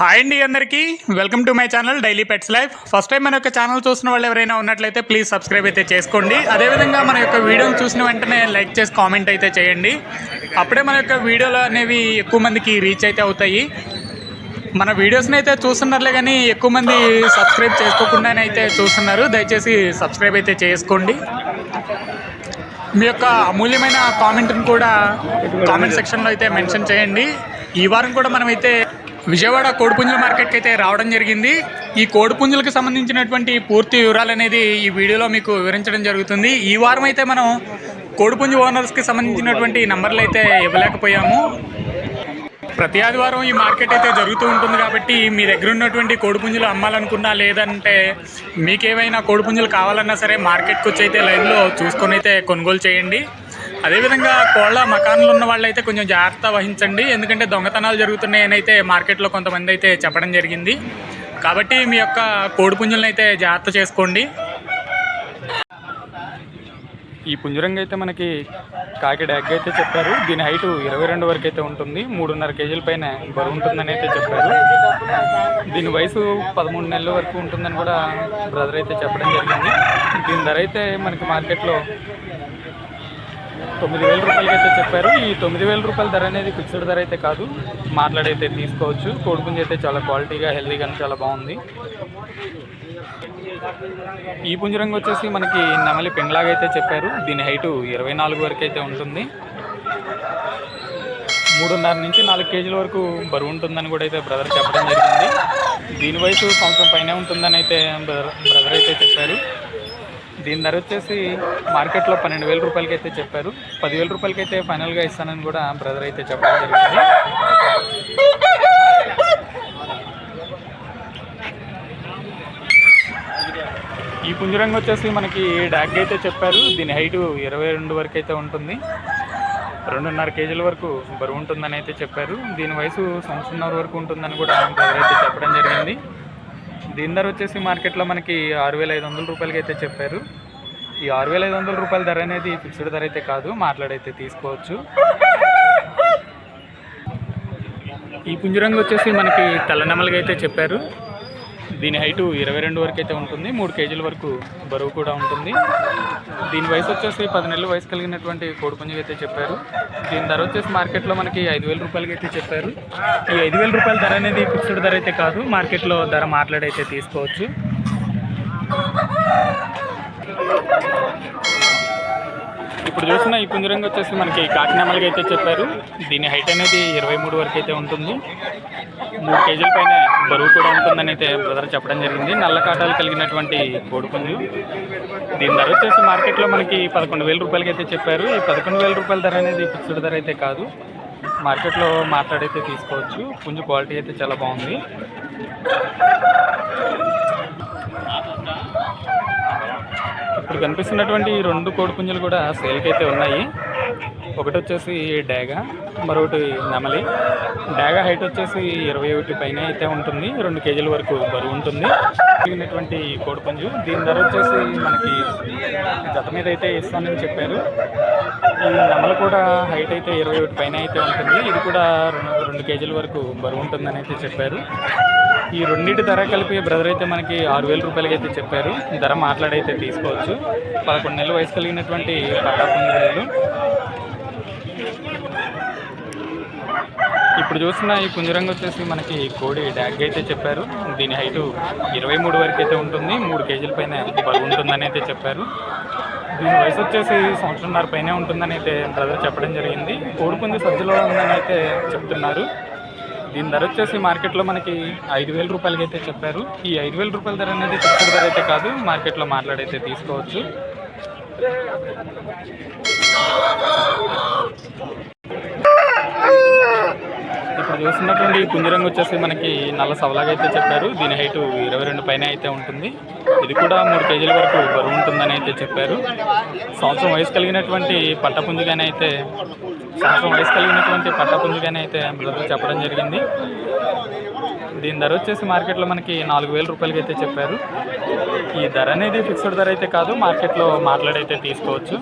Hi అండి అందరికీ. Welcome to my channel daily pets life. First time మన యొక్క ఛానల్ చూసిన వాళ్ళు ఎవరైనా ఉన్నట్లయితే ప్లీజ్ సబ్స్క్రైబ్ అయితే చేసుకోండి. అదేవిధంగా మన యొక్క వీడియోని చూసిన వెంటనే లైక్ చేసి కామెంట్ అయితే చేయండి. అప్పుడే మన యొక్క వీడియోలు అనేవి ఎక్కువ మందికి రీచ్ అయితే అవుతాయి. మన వీడియోస్ని అయితే చూస్తున్నారులే కానీ ఎక్కువ మంది సబ్స్క్రైబ్ చేసుకోకుండానే అయితే చూస్తున్నారు. దయచేసి సబ్స్క్రైబ్ అయితే చేసుకోండి. మీ యొక్క అమూల్యమైన కామెంట్ని కూడా కామెంట్ సెక్షన్లో అయితే మెన్షన్ చేయండి. ఈ వారం కూడా మనమైతే విజయవాడ కోడిపుంజుల మార్కెట్కి అయితే రావడం జరిగింది. ఈ కోడిపుంజులకు సంబంధించినటువంటి పూర్తి వివరాలు అనేది ఈ వీడియోలో మీకు వివరించడం జరుగుతుంది. ఈ వారం అయితే మనం కోడిపుంజు ఓనర్స్కి సంబంధించినటువంటి నంబర్లు అయితే ఇవ్వలేకపోయాము. ప్రతి ఆదివారం ఈ మార్కెట్ అయితే జరుగుతూ ఉంటుంది కాబట్టి మీ దగ్గర ఉన్నటువంటి కోడిపుంజులు అమ్మాలనుకున్నా లేదంటే మీకేమైనా కోడిపుంజులు కావాలన్నా సరే మార్కెట్కి వచ్చి అయితే లైన్లో చూసుకొని అయితే కొనుగోలు చేయండి. అదేవిధంగా కోళ్ళ మకాన్లు ఉన్న వాళ్ళైతే కొంచెం జాగ్రత్త వహించండి. ఎందుకంటే దొంగతనాలు జరుగుతున్నాయని అయితే మార్కెట్లో కొంతమంది అయితే చెప్పడం జరిగింది. కాబట్టి మీ యొక్క కోడి కోడిపుంజులను అయితే జాగ్రత్త చేసుకోండి. ఈ పుంజరంగా అయితే మనకి కాకిడ ఎగ్ అయితే చెప్పారు. దీని హైట్ ఇరవై రెండు వరకు అయితే ఉంటుంది. మూడున్నర కేజీల పైన బరువు ఉంటుందని అయితే చెప్పారు. దీని వయసు పదమూడు నెలల వరకు ఉంటుందని కూడా బ్రదర్ అయితే చెప్పడం జరిగింది. దీని ధర అయితే మనకి మార్కెట్లో తొమ్మిది వేల రూపాయలకి అయితే చెప్పారు. ఈ తొమ్మిది వేల రూపాయల ధర అనేది ఫిక్స్డ్ ధర అయితే కాదు. మాట్లాడైతే తీసుకోవచ్చు. కోడిపుంజ అయితే చాలా క్వాలిటీగా హెల్తీగా చాలా బాగుంది. ఈ పుంజరంగు వచ్చేసి మనకి నెమలి పెండ్లాగా అయితే చెప్పారు. దీని హైటు ఇరవై నాలుగు వరకు అయితే ఉంటుంది. మూడున్నర నుంచి నాలుగు కేజీల వరకు బరువు ఉంటుందని కూడా అయితే బ్రదర్ చెప్పడం జరిగింది. దీని వయసు సంవత్సరం పైనే ఉంటుందని అయితే బ్రదర్ బ్రదర్ అయితే చెప్పారు. దీని ధర వచ్చేసి మార్కెట్లో పన్నెండు వేల రూపాయలకి అయితే చెప్పారు. పదివేల రూపాయలకి అయితే ఫైనల్గా ఇస్తానని కూడా బ్రదర్ అయితే చెప్పడం జరిగింది. ఈ పుంజరంగు వచ్చేసి మనకి డాగ్ అయితే చెప్పారు. దీని హైట్ ఇరవై రెండు వరకు అయితే ఉంటుంది. రెండున్నర కేజీల వరకు బరువు ఉంటుందని అయితే చెప్పారు. దీని వయసు సంవత్సరంన్నర వరకు ఉంటుందని కూడా బ్రదర్ అయితే చెప్పడం జరిగింది. దీని ధర వచ్చేసి మార్కెట్లో మనకి ఆరు వేల ఐదు వందల రూపాయలకి అయితే చెప్పారు. ఈ ఆరు వేల ఐదు వందల రూపాయల ధర అనేది ఫిక్స్డ్ ధర అయితే కాదు మాట్లాడైతే తీసుకోవచ్చు. ఈ పుంజరంగు వచ్చేసి మనకి తెల్లనెమలుగా అయితే చెప్పారు. దీని హైటు ఇరవై రెండు వరకు అయితే ఉంటుంది. మూడు కేజీల వరకు బరువు కూడా ఉంటుంది. దీని వయసు వచ్చేసి పది నెలల వయసు కలిగినటువంటి కోడిపుంజకి అయితే చెప్పారు. దీని ధర వచ్చేసి మార్కెట్లో మనకి ఐదు వేల రూపాయలకి అయితే చెప్పారు. ఈ ఐదు వేల రూపాయల ధర అనేది ఫిక్స్డ్ ధర అయితే కాదు. మార్కెట్లో ధర మాట్లాడైతే తీసుకోవచ్చు. ఇప్పుడు చూసిన ఈ పుంజరంగు వచ్చేసి మనకి కాకినామలకి అయితే చెప్పారు. దీని హైట్ అనేది ఇరవై మూడు వరకు అయితే ఉంటుంది. మూడు కేజీల పైన బరువు కూడా ఉంటుందని అయితే బ్రదర్ చెప్పడం జరిగింది. నల్ల కాటాలు కలిగినటువంటి కోడిపుంజు. దీని ధర వచ్చేసి మార్కెట్లో మనకి పదకొండు వేల రూపాయలకి అయితే చెప్పారు. ఈ పదకొండు వేల రూపాయల ధర అనేది ఫిక్స్డ్ ధర అయితే కాదు. మార్కెట్లో మాట్లాడైతే తీసుకోవచ్చు. పుంజు క్వాలిటీ అయితే చాలా బాగుంది. ఇక్కడ కనిపిస్తున్నటువంటి ఈ రెండు కోడిపుంజులు కూడా సేల్కి అయితే ఉన్నాయి. ఒకటి వచ్చేసి డేగా మరొకటి నెమలి. డేగా హైట్ వచ్చేసి ఇరవై ఒకటి పైన అయితే ఉంటుంది. రెండు కేజీల వరకు బరువు ఉంటుంది. కలిగినటువంటి కోడిపుంజు దీని ధర వచ్చేసి మనకి జత మీద అయితే ఇస్తానని చెప్పారు. ఈ నెమలి కూడా హైట్ అయితే ఇరవై ఒకటి పైన అయితే ఉంటుంది. ఇది కూడా రెండు కేజీల వరకు బరువు ఉంటుందని అయితే చెప్పారు. ఈ రెండింటి ధర కలిపి బ్రదర్ అయితే మనకి ఆరు వేల రూపాయలకి అయితే చెప్పారు. ధర మాట్లాడైతే తీసుకోవచ్చు. పదకొండు నెలల వయసు కలిగినటువంటి పట్టాపుంజలు ఇప్పుడు చూస్తున్న ఈ పుంజరంగు వచ్చేసి మనకి కోడి డ్యాగ్ అయితే చెప్పారు. దీని హైటు ఇరవై మూడు వరకు అయితే ఉంటుంది. మూడు కేజీల పైన బరువు ఉంటుందని అయితే చెప్పారు. దీని వయసు వచ్చేసి సంవత్సరంన్నర పైనే ఉంటుందని అయితే బ్రదర్ చెప్పడం జరిగింది. కోడి పుంజు సజ్జలో ఉందని అయితే చెప్తున్నారు. దీని ధర వచ్చేసి మార్కెట్లో మనకి ఐదు వేల రూపాయలకి అయితే చెప్పారు. ఈ ఐదు వేల రూపాయల ధర అనేది ఫిక్స్డ్ ధర అయితే కాదు మార్కెట్లో మాట్లాడైతే తీసుకోవచ్చు. ఇప్పుడు చూస్తున్నటువంటి కుంజరంగు వచ్చేసి మనకి నల్ల సవలాగా అయితే చెప్పారు. దీని హైట్ ఇరవై రెండు పైన అయితే ఉంటుంది. ఇది కూడా మూడు కేజీల వరకు బరువు ఉంటుందని అయితే చెప్పారు. సంవత్సరం వయసు కలిగినటువంటి పట్టపుంజుగానే అయితే సంవత్సరం వయసు కలిగినటువంటి పట్టపుంజుగానే అయితే బ్రదర్ చెప్పడం జరిగింది. దీని ధర వచ్చేసి మార్కెట్లో మనకి నాలుగు వేల రూపాయలకి అయితే చెప్పారు. ఈ ధర అనేది ఫిక్స్డ్ ధర అయితే కాదు మార్కెట్లో మాట్లాడైతే తీసుకోవచ్చు.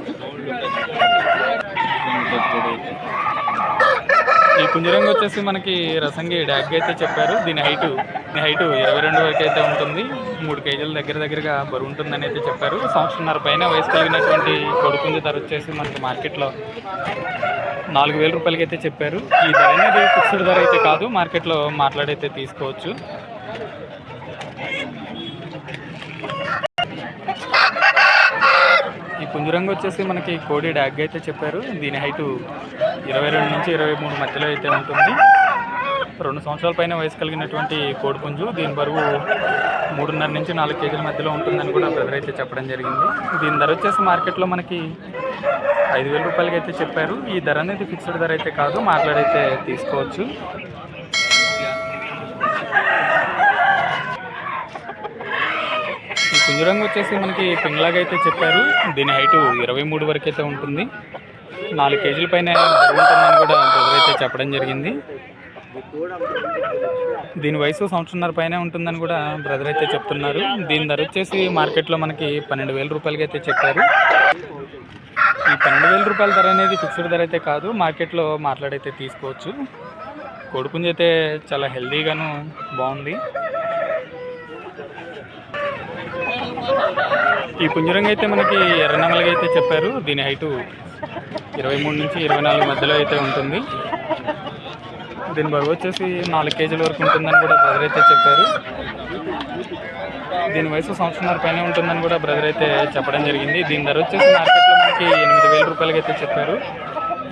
ఈ పుంజరంగు వచ్చేసి మనకి రసంగి డ్యాగ్ అయితే చెప్పారు. దీని హైటు దీని హైటు ఇరవై రెండు వరకు అయితే ఉంటుంది. మూడు కేజీల దగ్గర దగ్గరగా బరువు ఉంటుందని అయితే చెప్పారు. సంవత్సరంన్నర పైన వయసు కలిగినటువంటి కొడుకుంజ ధర వచ్చేసి మనకి మార్కెట్లో నాలుగు వేల రూపాయలకి అయితే చెప్పారు. ఈ ధర అనేది ఫిక్స్డ్ ధర అయితే కాదు. మార్కెట్లో మాట్లాడైతే తీసుకోవచ్చు. పుంజరంగు వచ్చేసి మనకి కోడి డాగ్ అయితే చెప్పారు. దీని హైటు ఇరవై రెండు నుంచి ఇరవై మూడు మధ్యలో అయితే ఉంటుంది. రెండు సంవత్సరాల పైన వయసు కలిగినటువంటి కోడి పుంజు దీని బరువు మూడున్నర నుంచి నాలుగు కేజీల మధ్యలో ఉంటుందని కూడా బ్రదర్ అయితే చెప్పడం జరిగింది. దీని ధర వచ్చేసి మార్కెట్లో మనకి ఐదు వేల రూపాయలకి అయితే చెప్పారు. ఈ ధర అనేది ఫిక్స్డ్ ధర అయితే కాదు మాట్లాడైతే తీసుకోవచ్చు. ఈ వచ్చేసి మనకి పింగ్లాగా అయితే చెప్పారు. దీని హైటు ఇరవై మూడు వరకు అయితే ఉంటుంది. నాలుగు కేజీల పైన ఉంటుందని కూడా బ్రదర్ అయితే చెప్పడం జరిగింది. దీని వయసు సంవత్సరంన్నర పైన ఉంటుందని కూడా బ్రదర్ అయితే చెప్తున్నారు. దీని ధర వచ్చేసి మార్కెట్లో మనకి పన్నెండు వేల రూపాయలకి అయితే చెప్పారు. ఈ పన్నెండు వేల రూపాయల ధర అనేది ఫిక్స్డ్ ధర అయితే కాదు. మార్కెట్లో మాట్లాడైతే తీసుకోవచ్చు. కొడుకుంజి అయితే చాలా హెల్దీగాను బాగుంది. ఈ పుంజరంగా అయితే మనకి ఎర్రనమలగా అయితే చెప్పారు. దీని హైటు ఇరవై మూడు నుంచి ఇరవై నాలుగు మధ్యలో అయితే ఉంటుంది. దీని బరువు వచ్చేసి నాలుగు కేజీల వరకు ఉంటుందని కూడా బ్రదర్ అయితే చెప్పారు. దీని వయసు సంవత్సరంన్నర పైన ఉంటుందని కూడా బ్రదర్ అయితే చెప్పడం జరిగింది. దీని ధర వచ్చేసి మార్కెట్లో మనకి ఎనిమిది వేల రూపాయలకి అయితే చెప్పారు.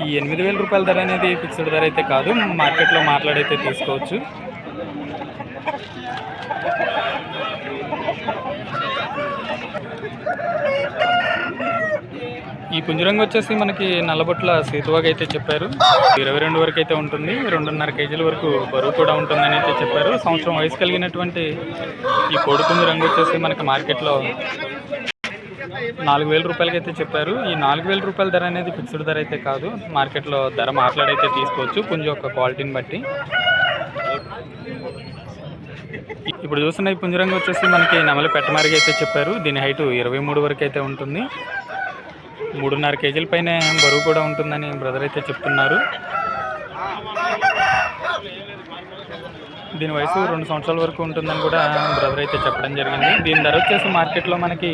ఈ ఎనిమిది వేల రూపాయల ధర అనేది ఫిక్స్డ్ ధర అయితే కాదు. మార్కెట్లో మాట్లాడైతే తీసుకోవచ్చు. ఈ పుంజరంగు వచ్చేసి మనకి నల్లబొట్ల సీతువాగా అయితే చెప్పారు. ఇరవై రెండు వరకు అయితే ఉంటుంది. రెండున్నర కేజీల వరకు బరువు కూడా ఉంటుందని అయితే చెప్పారు. సంవత్సరం వయసు కలిగినటువంటి ఈ కోడి పుంజరంగు వచ్చేసి మనకి మార్కెట్లో నాలుగు వేల రూపాయలకి అయితే చెప్పారు. ఈ నాలుగు వేల రూపాయల ధర అనేది ఫిక్స్డ్ ధర అయితే కాదు. మార్కెట్లో ధర మాట్లాడైతే తీసుకోవచ్చు. పుంజ యొక్క క్వాలిటీని బట్టి. ఇప్పుడు చూస్తున్న ఈ పుంజరంగు వచ్చేసి మనకి నమలి పెట్టమారిగా అయితే చెప్పారు. దీని హైటు ఇరవై మూడు వరకు అయితే ఉంటుంది. మూడున్నర కేజీల పైన బరువు కూడా ఉంటుందని బ్రదర్ అయితే చెప్తున్నారు. దీని వయసు రెండు సంవత్సరాల వరకు ఉంటుందని కూడా బ్రదర్ అయితే చెప్పడం జరిగింది. దీని ధర వచ్చేసి మార్కెట్లో మనకి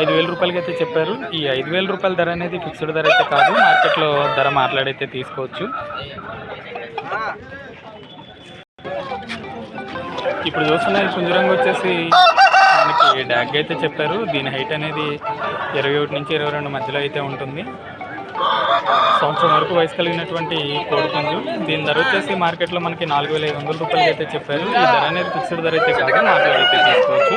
ఐదు వేల రూపాయలకి అయితే చెప్పారు. ఈ ఐదు వేల రూపాయల ధర అనేది ఫిక్స్డ్ ధర అయితే కాదు. మార్కెట్లో ధర మాట్లాడైతే తీసుకోవచ్చు. ఇప్పుడు చూస్తున్నారు ఈ పుంజరంగు వచ్చేసి మనకి డాగ్ అయితే చెప్పారు. దీని హైట్ అనేది ఇరవై ఒకటి నుంచి ఇరవై రెండు మధ్యలో అయితే ఉంటుంది. సంవత్సరం వరకు వయసు కలిగినటువంటి కోడి పుంజు దీని ధర వచ్చేసి మార్కెట్లో మనకి నాలుగు వేల ఐదు వందల రూపాయలు అయితే చెప్పారు. ఈ ధర అనేది ఫిక్స్డ్ ధర అయితే కాదు మాట్లాడైతే తీసుకోవచ్చు.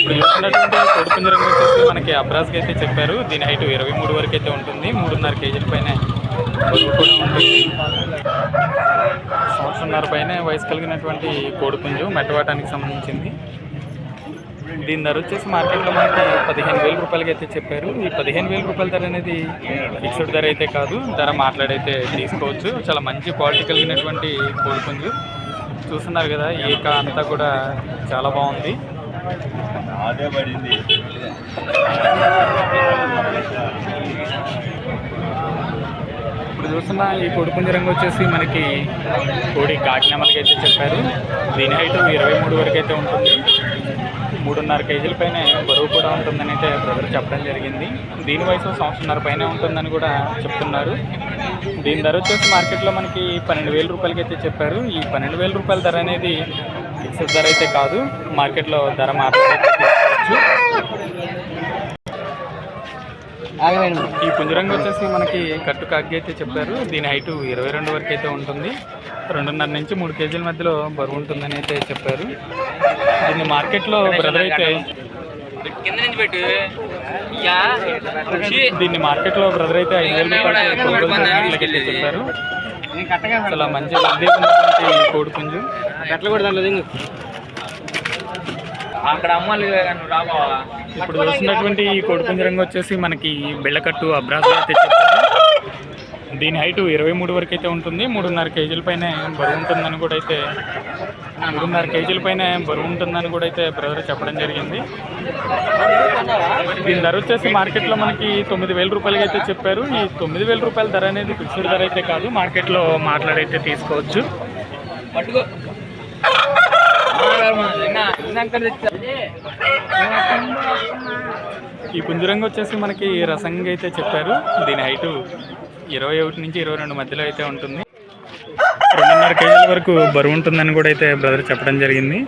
ఇప్పుడు చూస్తున్నటువంటి కోడి పుంజరంగు వచ్చేసి మనకి అబ్రాస్కి అయితే చెప్పారు. దీని హైట్ ఇరవై మూడు వరకు అయితే ఉంటుంది. మూడున్నర కేజీల పైన సంవత్సరంన్నర పైన వయసు కలిగినటువంటి కోడిపుంజు మెట్టవాటానికి సంబంధించింది. దీని ధర వచ్చేసి మార్కెట్లో మనకి పదిహేను వేల రూపాయలకి అయితే చెప్పారు. ఈ పదిహేను వేల రూపాయల ధర అనేది ఫిక్స్డ్ ధర అయితే కాదు. ధర మాట్లాడైతే తీసుకోవచ్చు. చాలా మంచి క్వాలిటీ కలిగినటువంటి కోడిపుంజు. చూస్తున్నారు కదా ఏక అంతా కూడా చాలా బాగుంది. అదే పడింది. ఇప్పుడు చూస్తున్న ఈ కోడిపుంజ రంగు వచ్చేసి మనకి కోడి కాకినామలకి అయితే చెప్పారు. దీని హైట్ ఇరవై మూడు వరకు అయితే ఉంటుంది. మూడున్నర కేజీల పైన బరువు కూడా ఉంటుందని అయితే బ్రదర్ చెప్పడం జరిగింది. దీని వయసు సంవత్సరంన్నర పైన ఉంటుందని కూడా చెప్తున్నారు. దీని ధర వచ్చేసి మార్కెట్లో మనకి పన్నెండు వేల రూపాయలకి అయితే చెప్పారు. ఈ పన్నెండు వేల రూపాయల ధర అనేది ఫిక్స్డ్ ధర అయితే కాదు. మార్కెట్లో ధర మాట్లాడైతే తీసుకోవచ్చు ఈ పుంజరంగు వచ్చేసి మనకి కట్టు కాకి అయితే చెప్పారు. దీని హైట్ ఇరవై రెండు వరకు అయితే ఉంటుంది. రెండున్నర నుంచి మూడు కేజీల మధ్యలో బరువు ఉంటుందని అయితే చెప్పారు. దీన్ని మార్కెట్లో బ్రదర్ అయితే కింద నుంచి పెట్టు. దీన్ని మార్కెట్లో బ్రదర్ అయితే ఐదు వేల రూపాయలు చెప్పారు. చాలా మంచి కోడి పుంజు. అట్లా కూడా దాంట్లో దిగు. అక్కడ అమ్మాలి రాబావా? ఇప్పుడు చూసినటువంటి ఈ కొడుకుంజరంగా వచ్చేసి మనకి బెళ్ళకట్టు అబ్రాస్ అయితే చెప్పారు దీని హైట్ ఇరవై మూడు వరకు అయితే ఉంటుంది. మూడున్నర కేజీల పైన బరువు ఉంటుందని కూడా అయితే మూడున్నర కేజీల పైన బరువు ఉంటుందని కూడా అయితే బ్రదర్ చెప్పడం జరిగింది. దీని ధర వచ్చేసి మార్కెట్లో మనకి తొమ్మిది వేల రూపాయలకి అయితే చెప్పారు. ఈ తొమ్మిది వేల రూపాయల ధర అనేది ఫిక్స్డ్ ధర అయితే కాదు. మార్కెట్లో మాట్లాడైతే తీసుకోవచ్చు. ఈ పుంజరంగు వచ్చేసి మనకి రసంగా అయితే చెప్పారు. దీని హైట్ ఇరవై ఒకటి నుంచి ఇరవై రెండు మధ్యలో అయితే ఉంటుంది. రెండున్నర కేజీల వరకు బరువు ఉంటుందని కూడా అయితే బ్రదర్ చెప్పడం జరిగింది.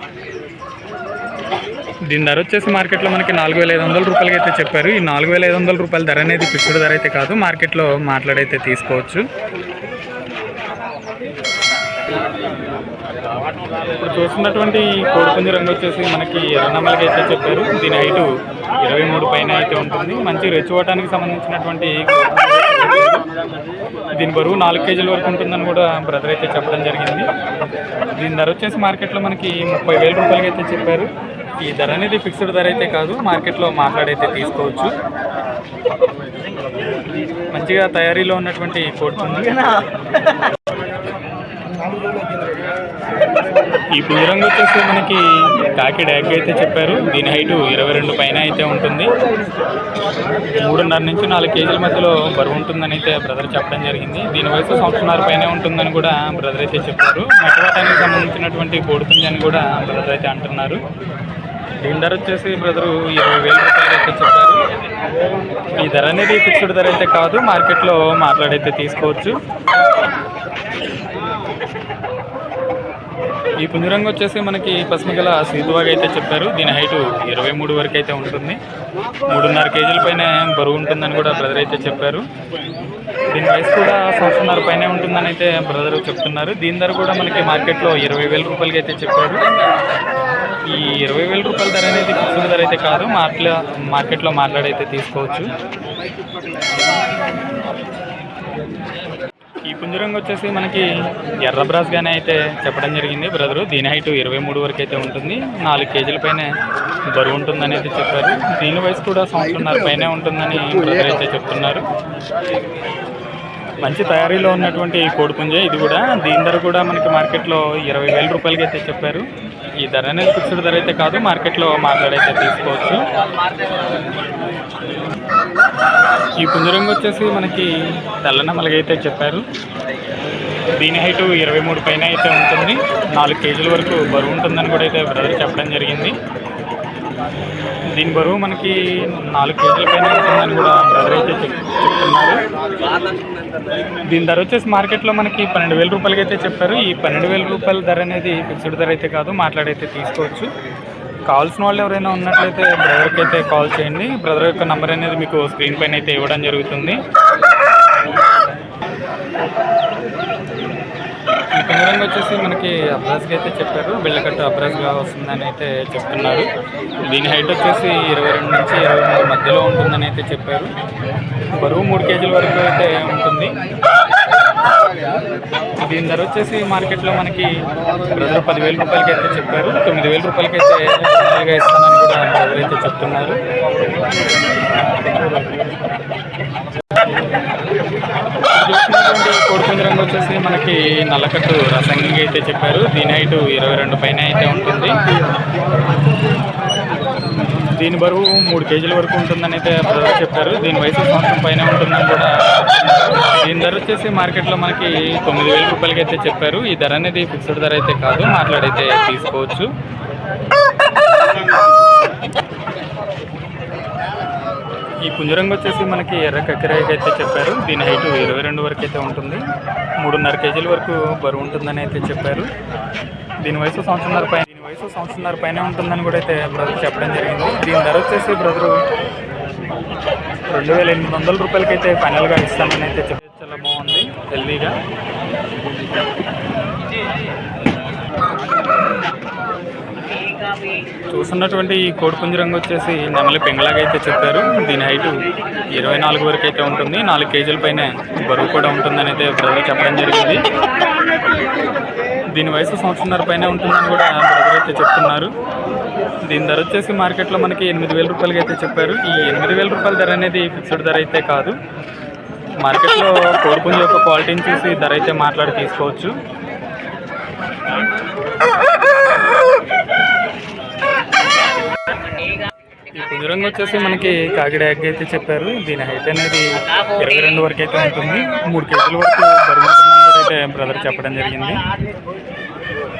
దీని ధర వచ్చేసి మార్కెట్లో మనకి నాలుగు వేల ఐదు వందల రూపాయలకి అయితే చెప్పారు. ఈ నాలుగు వేల ఐదు వందల రూపాయల ధర అనేది ఫిక్స్డ్ ధర అయితే కాదు. మార్కెట్లో మాట్లాడైతే తీసుకోవచ్చు. ఇప్పుడు చూస్తున్నటువంటి కోడిపుంజి రంగు వచ్చేసి మనకి ఎర్రనమ్మలకి అయితే చెప్పారు. దీని హైటు ఇరవై మూడు పైన అయితే ఉంటుంది. మంచి రెచ్చుకోవటానికి సంబంధించినటువంటి దీని బరువు నాలుగు కేజీల వరకు ఉంటుందని కూడా బ్రదర్ అయితే చెప్పడం జరిగింది. దీని ధర వచ్చేసి మార్కెట్లో మనకి ముప్పై వేల రూపాయలకి అయితే చెప్పారు. ఈ ధర అనేది ఫిక్స్డ్ ధర అయితే కాదు. మార్కెట్లో మాట్లాడైతే తీసుకోవచ్చు. మంచిగా తయారీలో ఉన్నటువంటి కోడిపుంజి. ఈ బుజరంగ వచ్చేసి మనకి కాకి డ్యాగ్ అయితే చెప్పారు. దీని హైట్ ఇరవై రెండు పైన అయితే ఉంటుంది. మూడున్నర నుంచి నాలుగు కేజీల మధ్యలో బరువు ఉంటుందని అయితే బ్రదర్ చెప్పడం జరిగింది. దీని వయసు సంవత్సరాల పైన ఉంటుందని కూడా బ్రదర్ అయితే చెప్పారు. మెట్టవాటానికి సంబంధించినటువంటి కోడుతుంది అని కూడా బ్రదర్ అయితే అంటున్నారు. దీని ధర వచ్చేసి బ్రదరు ఇరవై వేల రూపాయలు అయితే చెప్పారు. ఈ ధర అనేది ఫిక్స్డ్ ధర అయితే కాదు. మార్కెట్లో మాట్లాడైతే తీసుకోవచ్చు. ఈ పుంజరంగు వచ్చేసి మనకి పసుమగల సీతువాగా అయితే చెప్పారు. దీని హైట్ ఇరవై మూడు వరకు అయితే ఉంటుంది. మూడున్నర కేజీల పైన బరువు ఉంటుందని కూడా బ్రదర్ అయితే చెప్పారు. దీని వయసు కూడా సంవత్సరంన్నర పైన ఉంటుందని అయితే బ్రదర్ చెప్తున్నారు. దీని ధర కూడా మనకి మార్కెట్లో ఇరవై వేల రూపాయలకి అయితే చెప్పారు. ఈ ఇరవై వేల రూపాయల ధర అనేది ఫిక్స్డ్ ధర అయితే కాదు. మార్కెట్లో మార్కెట్లో మాట్లాడైతే తీసుకోవచ్చు. ఈ పుంజరంగు వచ్చేసి మనకి ఎర్ర బ్రాస్గానే అయితే చెప్పడం జరిగింది బ్రదరు. దీని హైట్ ఇరవై మూడు వరకు అయితే ఉంటుంది. నాలుగు కేజీల పైన బరువు ఉంటుందనేది చెప్పారు. దీని వయసు కూడా సంవత్సరంన్నర పైనే ఉంటుందని బ్రదర్ అయితే చెప్తున్నారు. మంచి తయారీలో ఉన్నటువంటి కోడిపుంజ ఇది కూడా. దీని ధర కూడా మనకి మార్కెట్లో ఇరవై వేల రూపాయలకి అయితే చెప్పారు. ఈ ధర అనేది ఫిక్స్డ్ ధర అయితే కాదు మార్కెట్లో మాట్లాడైతే తీసుకోవచ్చు. ఈ పుంజరంగు వచ్చేసి మనకి తెల్లనమ్మలకి అయితే చెప్పారు. దీని హైట్ ఇరవై మూడు పైన అయితే ఉంటుంది. నాలుగు కేజీల వరకు బరువు ఉంటుందని కూడా అయితే బ్రదర్ చెప్పడం జరిగింది. దీని బరువు మనకి నాలుగు కేజీల పైన ఉంటుందని కూడా బ్రదర్ అయితే చెప్తున్నారు. దీని ధర వచ్చేసి మార్కెట్లో మనకి పన్నెండు వేల రూపాయలకి అయితే చెప్పారు. ఈ పన్నెండు వేల రూపాయల ధర అనేది ఫిక్స్డ్ ధర అయితే కాదు మాట్లాడైతే తీసుకోవచ్చు. కావాల్సిన వాళ్ళు ఎవరైనా ఉన్నట్లయితే బ్రదర్కి అయితే కాల్ చేయండి. బ్రదర్ యొక్క నెంబర్ అనేది మీకు స్క్రీన్ పైన అయితే ఇవ్వడం జరుగుతుంది. ఈ వచ్చేసి మనకి అబ్రాస్గా అయితే చెప్పారు. బిళ్ళకట్టు అబ్రాస్గా వస్తుందని అయితే చెప్తున్నారు. దీని హైట్ వచ్చేసి ఇరవై రెండు నుంచి ఇరవై మూడు మధ్యలో ఉంటుందని అయితే చెప్పారు. బరువు మూడు కేజీల వరకు అయితే ఉంటుంది. దీని ధర వచ్చేసి మార్కెట్లో మనకి బ్రదర్ పదివేల రూపాయలకి అయితే చెప్పారు. తొమ్మిది వేల రూపాయలకి అయితే ఫైనల్గా ఇస్తానని కూడా బ్రదర్ అయితే చెప్తున్నారు చూసినటువంటి కోడిపుంజ రంగు వచ్చేసి మనకి నల్లకట్టు రసంగి అయితే చెప్పారు. దీని హైట్ ఇరవై రెండు పైన అయితే ఉంటుంది. దీని బరువు మూడు కేజీల వరకు ఉంటుందని అయితే బ్రదర్ చెప్పారు. దీని వయసు సంవత్సరం పైన ఉంటుందని కూడా దీని ధర వచ్చేసి మార్కెట్లో మనకి తొమ్మిది వేల రూపాయలకి అయితే చెప్పారు. ఈ ధర అనేది ఫిక్స్డ్ ధర అయితే కాదు. మాట్లాడైతే తీసుకోవచ్చు. ఈ పుంజరంగు వచ్చేసి మనకి ఎర్ర కక్కిరాయికి అయితే చెప్పారు. దీని హైట్ ఇరవై రెండు వరకు అయితే ఉంటుంది. మూడున్నర కేజీల వరకు బరువు ఉంటుందని అయితే చెప్పారు. దీని వయసు సంవత్సరంన్నర పైన దీని వయసు సంవత్సరంన్నర పైన ఉంటుందని కూడా అయితే బ్రదర్ చెప్పడం జరిగింది. దీని ధర వచ్చేసి బ్రదరు రెండు వేల ఎనిమిది వందల రూపాయలకి అయితే ఫైనల్గా ఇస్తానని అయితే చెప్పి చాలా బాగుంది హెల్దీగా చూస్తున్నటువంటి ఈ కోడిపుంజ రంగు వచ్చేసి నెమలి పెంగలాగా అయితే చెప్పారు. దీని హైట్ ఇరవై నాలుగు వరకు అయితే ఉంటుంది. నాలుగు కేజీల పైన బరువు కూడా ఉంటుందని అయితే బ్రదర్ చెప్పడం జరిగింది. దీని వయసు సంవత్సరంన్నర పైన ఉంటుందని కూడా బ్రదర్ అయితే చెప్తున్నారు. దీని ధర వచ్చేసి మార్కెట్లో మనకి ఎనిమిది వేల రూపాయలకి అయితే చెప్పారు. ఈ ఎనిమిది వేల రూపాయల ధర అనేది ఫిక్స్డ్ ధర అయితే కాదు. మార్కెట్లో కోడిపుంజు యొక్క క్వాలిటీని చూసి ధర అయితే మాట్లాడి తీసుకోవచ్చు. ఈ వచ్చేసి మనకి కాకిడ ఎగ్ అయితే చెప్పారు. దీని హైట్ అనేది ఇరవై రెండు వరకు అయితే ఉంటుంది. మూడు కేజీల వరకు బరువు ఉంటుందని కూడా అయితే బ్రదర్ చెప్పడం జరిగింది.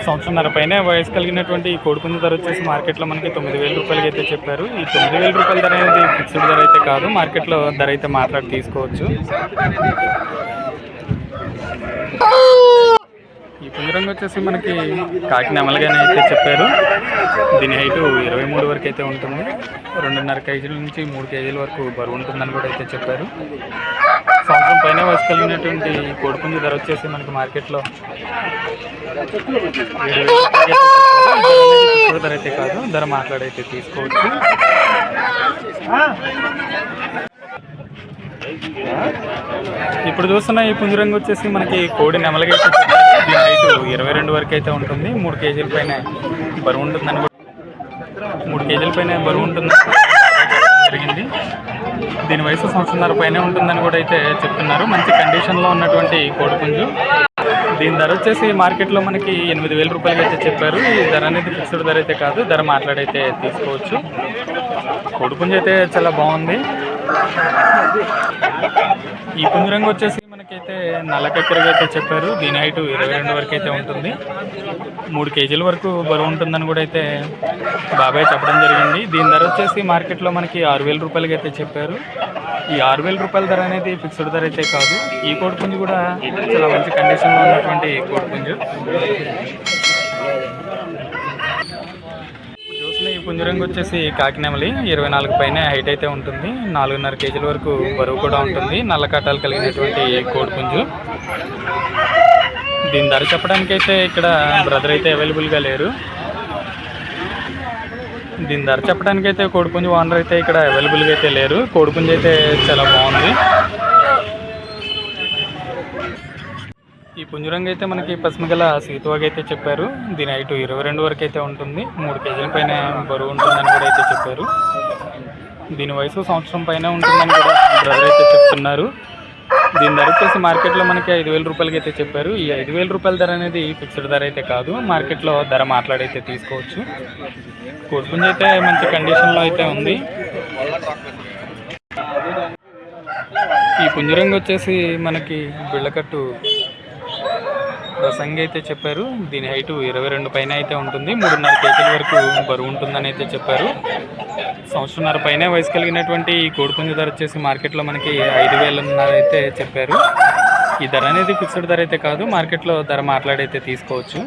సంవత్సరంన్నర పైన వయసు కలిగినటువంటి ఈ కోడిపుంజు ధర వచ్చేసి మార్కెట్లో మనకి తొమ్మిది వేల రూపాయలకి అయితే చెప్పారు. ఈ తొమ్మిది వేల రూపాయల ధర అనేది ఫిక్స్డ్ ధర అయితే కాదు. మార్కెట్లో ధర అయితే మాట్లాడి తీసుకోవచ్చు. ఈ పుంజరంగు వచ్చేసి మనకి కాకి నెమలగానే అయితే చెప్పారు. దీని హైట్ ఇరవై మూడు వరకు అయితే ఉంటుంది. రెండున్నర కేజీల నుంచి మూడు కేజీల వరకు బరువు ఉంటుందని కూడా అయితే చెప్పారు. సంవత్సరం పైన వయసు కలిగినటువంటి ధర వచ్చేసి మనకి మార్కెట్లో ధర అయితే కాదు ధర మాట్లాడైతే తీసుకోవచ్చు. ఇప్పుడు చూస్తున్న ఈ పుంజరంగు వచ్చేసి మనకి కోడి నెమలగైతే ఇరవై రెండు వరకు అయితే ఉంటుంది. మూడు కేజీల పైన బరువు ఉంటుందని కూడా మూడు కేజీల పైన బరువు ఉంటుందని జరిగింది. దీని వయసు సంవత్సరంన్నర పైన ఉంటుందని కూడా అయితే చెప్తున్నారు. మంచి కండిషన్లో ఉన్నటువంటి కోడిపుంజు. దీని ధర వచ్చేసి మార్కెట్లో మనకి ఎనిమిది వేల రూపాయలకి అయితే చెప్పారు. ఈ ధర అనేది ఫిక్స్డ్ ధర అయితే కాదు. ధర మాట్లాడైతే తీసుకోవచ్చు. కోడిపుంజు అయితే చాలా బాగుంది. ఈ పుంజరంగు వచ్చేసి మనకైతే నల్లకెక్కరగా అయితే చెప్పారు. దీని హైట్ ఇరవై రెండు వరకు అయితే ఉంటుంది. మూడు కేజీల వరకు బరువు ఉంటుందని కూడా అయితే బాబాయ్ చెప్పడం జరిగింది. దీని ధర వచ్చేసి మార్కెట్లో మనకి ఆరు వేల రూపాయలకి అయితే చెప్పారు. ఈ ఆరు వేల రూపాయల ధర అనేది ఫిక్స్డ్ ధర అయితే కాదు. ఈ కోడిపుంజు కూడా చాలా మంచి కండిషన్లో ఉన్నటువంటి కోడిపుంజు చూసిన ఈ పుంజరంగు వచ్చేసి కాకినెమలి. ఇరవై నాలుగు పైన హైట్ అయితే ఉంటుంది. నాలుగున్నర కేజీల వరకు బరువు కూడా ఉంటుంది. నల్ల కట్టాలు కలిగినటువంటి కోడిపుంజు దీని ధర చెప్పడానికి అయితే ఇక్కడ బ్రదర్ అయితే అవైలబుల్గా లేరు. దీని ధర చెప్పడానికి అయితే కోడిపుంజు ఓనర్ అయితే ఇక్కడ అవైలబుల్గా అయితే లేరు. కోడిపుంజు అయితే చాలా బాగుంది ఈ పుంజరంగు అయితే మనకి పసుమగల సీతువాగా అయితే చెప్పారు. దీని హైట్ ఇరవై రెండు వరకు అయితే ఉంటుంది. మూడు కేజీల పైన బరువు ఉంటుందని కూడా అయితే చెప్పారు. దీని వయసు సంవత్సరం పైన ఉంటుందని కూడా బ్రదర్ అయితే చెప్తున్నారు. దీని ధర వచ్చేసి మార్కెట్లో మనకి ఐదు వేల రూపాయలకి అయితే చెప్పారు. ఈ ఐదు వేల రూపాయల ధర అనేది ఫిక్స్డ్ ధర అయితే కాదు. మార్కెట్లో ధర మాట్లాడైతే తీసుకోవచ్చు. కోడిపుంజ అయితే మంచి కండిషన్లో అయితే ఉంది. ఈ పుంజరంగు వచ్చేసి మనకి బిళ్ళకట్టు ప్రసంగి అయితే చెప్పారు. దీని హైట్ ఇరవై రెండు పైన అయితే ఉంటుంది. మూడున్నర కేజీల వరకు బరువు ఉంటుందని అయితే చెప్పారు. సంవత్సరంన్నర పైన వయసు కలిగినటువంటి ఈ కోడిపుంజు ధర వచ్చేసి మార్కెట్లో మనకి ఐదు వేలన్నర అయితే చెప్పారు. ఈ ధర అనేది ఫిక్స్డ్ ధర అయితే కాదు. మార్కెట్లో ధర మాట్లాడైతే తీసుకోవచ్చు.